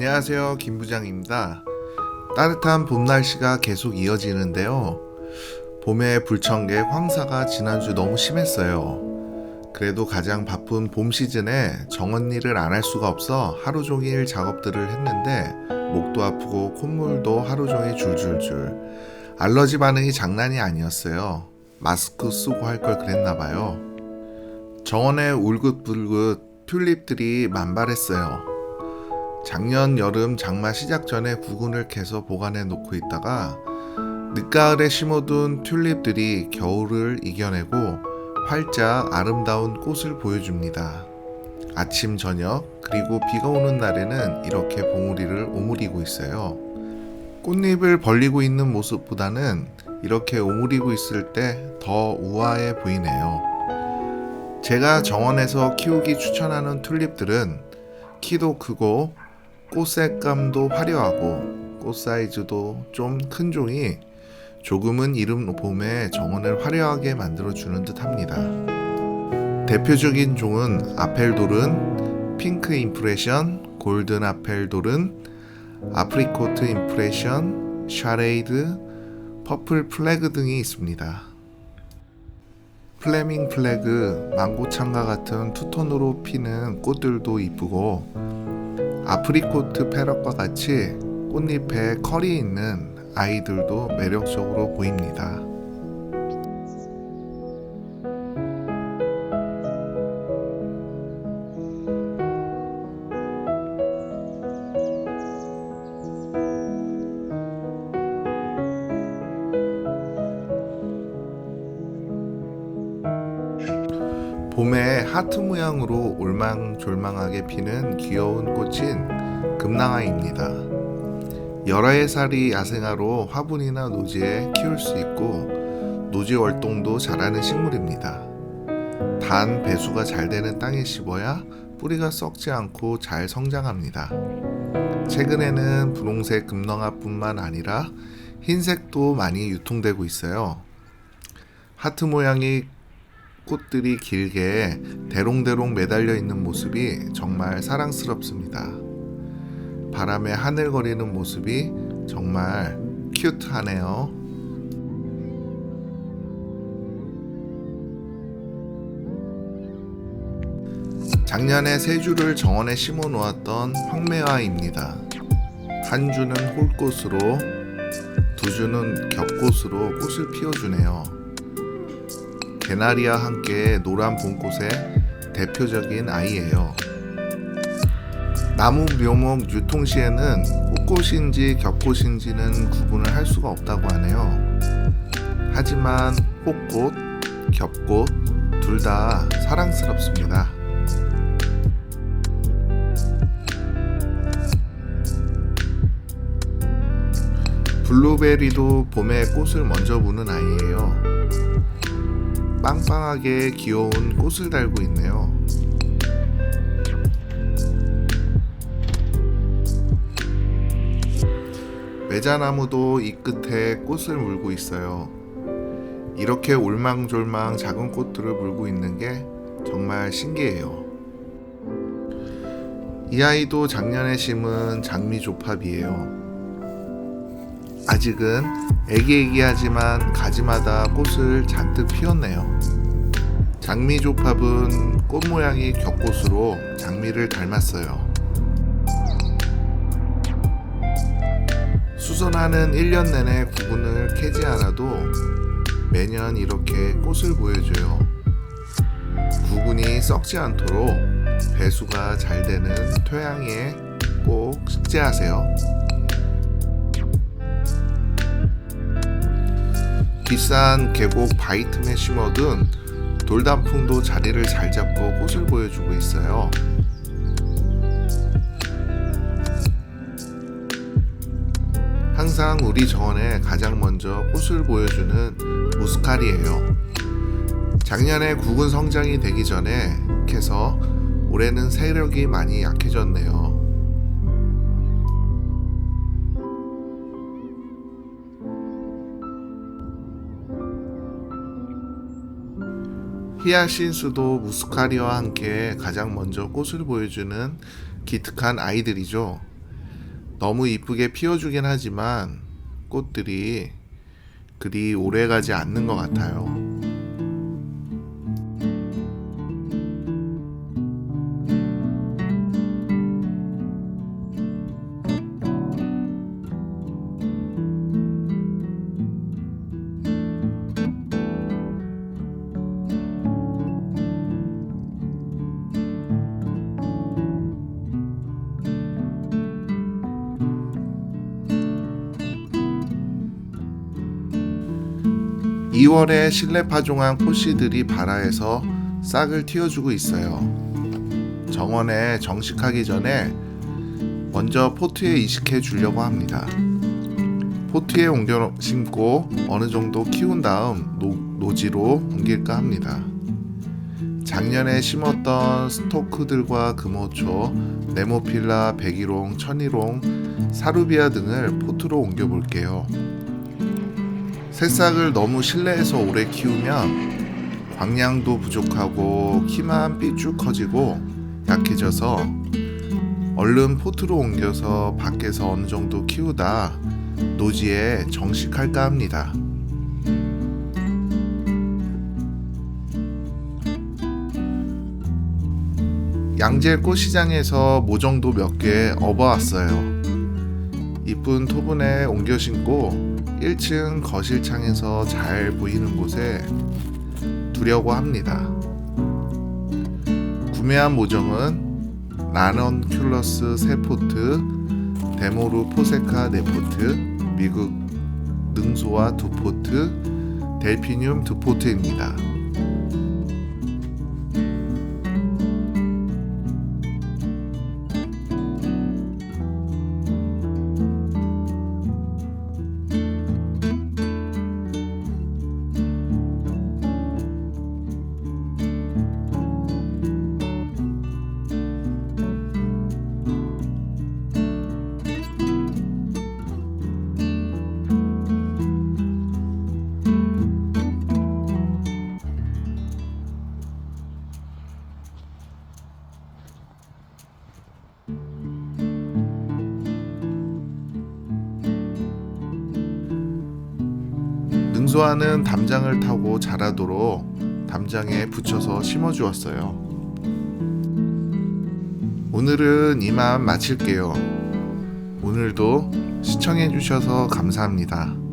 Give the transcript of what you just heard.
안녕하세요. 김 부장입니다. 따뜻한 봄 날씨가 계속 이어지는데요. 봄의 불청객 황사가 지난주 너무 심했어요. 그래도 가장 바쁜 봄 시즌에 정원 일을 안 할 수가 없어 하루 종일 작업들을 했는데 목도 아프고 콧물도 하루 종일 줄줄줄. 알러지 반응이 장난이 아니었어요. 마스크 쓰고 할 걸 그랬나 봐요. 정원에 울긋불긋 튤립들이 만발했어요. 작년 여름 장마 시작 전에 구근을 캐서 보관해 놓고 있다가 늦가을에 심어둔 튤립들이 겨울을 이겨내고 활짝 아름다운 꽃을 보여줍니다. 아침, 저녁, 그리고 비가 오는 날에는 이렇게 봉우리를 오므리고 있어요. 꽃잎을 벌리고 있는 모습보다는 이렇게 오므리고 있을 때 더 우아해 보이네요. 제가 정원에서 키우기 추천하는 튤립들은 키도 크고 꽃 색감도 화려하고 꽃 사이즈도 좀 큰 종이 조금은 이른 봄에 정원을 화려하게 만들어주는 듯 합니다. 대표적인 종은 아펠돌은 핑크 임프레션, 골든 아펠돌은 아프리코트 임프레션, 샤레이드, 퍼플 플래그 등이 있습니다. 플레밍 플래그, 망고창과 같은 투톤으로 피는 꽃들도 이쁘고 아프리코트 패럿과 같이 꽃잎에 컬이 있는 아이들도 매력적으로 보입니다. 봄에 하트 모양으로 올망졸망하게 피는 귀여운 꽃인 금낭아입니다. 여러 해살이 야생화로 화분이나 노지에 키울 수 있고 노지 월동도 잘하는 식물입니다. 단 배수가 잘 되는 땅에 심어야 뿌리가 썩지 않고 잘 성장합니다. 최근에는 분홍색 금낭아뿐만 아니라 흰색도 많이 유통되고 있어요. 하트 모양의 꽃들이 길게 대롱대롱 매달려 있는 모습이 정말 사랑스럽습니다. 바람에 하늘거리는 모습이 정말 큐트하네요. 작년에 세 주를 정원에 심어 놓았던 황매화입니다. 한 주는 홀꽃으로, 두 주는 겹꽃으로 꽃을 피워주네요. 개나리와 함께 노란 봄꽃의 대표적인 아이예요. 나무 묘목 유통 시에는 꽃꽃인지 겹꽃인지는 구분을 할 수가 없다고 하네요. 하지만 꽃꽃, 겹꽃 둘 다 사랑스럽습니다. 블루베리도 봄에 꽃을 먼저 무는 아이예요. 빵빵하게 귀여운 꽃을 달고 있네요. 외자나무도 이 끝에 꽃을 물고 있어요. 이렇게 올망졸망 작은 꽃들을 물고 있는 게 정말 신기해요. 이 아이도 작년에 심은 장미 조팝이에요. 아직은 애기애기하지만 가지마다 꽃을 잔뜩 피웠네요. 장미조팝은 꽃 모양이 겹꽃으로 장미를 닮았어요. 수선화는 1년 내내 구분을 캐지 않아도 매년 이렇게 꽃을 보여줘요. 구근이 썩지 않도록 배수가 잘 되는 토양에 꼭 식재하세요. 비싼 계곡 바이틈에 심어둔 돌단풍도 자리를 잘 잡고 꽃을 보여주고 있어요. 항상 우리 정원에 가장 먼저 꽃을 보여주는 무스칼이에요. 작년에 구근 성장이 되기 전에 캐서 올해는 세력이 많이 약해졌네요. 히아신스도 무스카리와 함께 가장 먼저 꽃을 보여주는 기특한 아이들이죠. 너무 이쁘게 피워주긴 하지만 꽃들이 그리 오래 가지 않는 것 같아요. 이월에 실내 파종한 꽃씨들이 발아해서 싹을 틔워주고 있어요. 정원에 정식하기 전에 먼저 포트에 이식해 주려고 합니다. 포트에 옮겨 심고 어느 정도 키운 다음 노, 노지로 옮길까 합니다. 작년에 심었던 스토크들과 금호초, 네모필라, 백일홍, 천일홍, 사루비아 등을 포트로 옮겨 볼게요. 새싹을 너무 실내에서 오래 키우면 광량도 부족하고 키만 삐쭉 커지고 약해져서 얼른 포트로 옮겨서 밖에서 어느 정도 키우다 노지에 정식할까 합니다. 양재 꽃 시장에서 모정도 몇 개 업어왔어요. 이쁜 토분에 옮겨 심고 1층 거실 창에서 잘 보이는 곳에 두려고 합니다. 구매한 모정은 라넌큘러스 3포트, 데모루 포세카 4포트, 미국 능소와 2포트, 델피늄 2포트입니다. 능소화는 담장을 타고 자라도록 담장에 붙여서 심어 주었어요. 오늘은 이만 마칠게요. 오늘도 시청해 주셔서 감사합니다.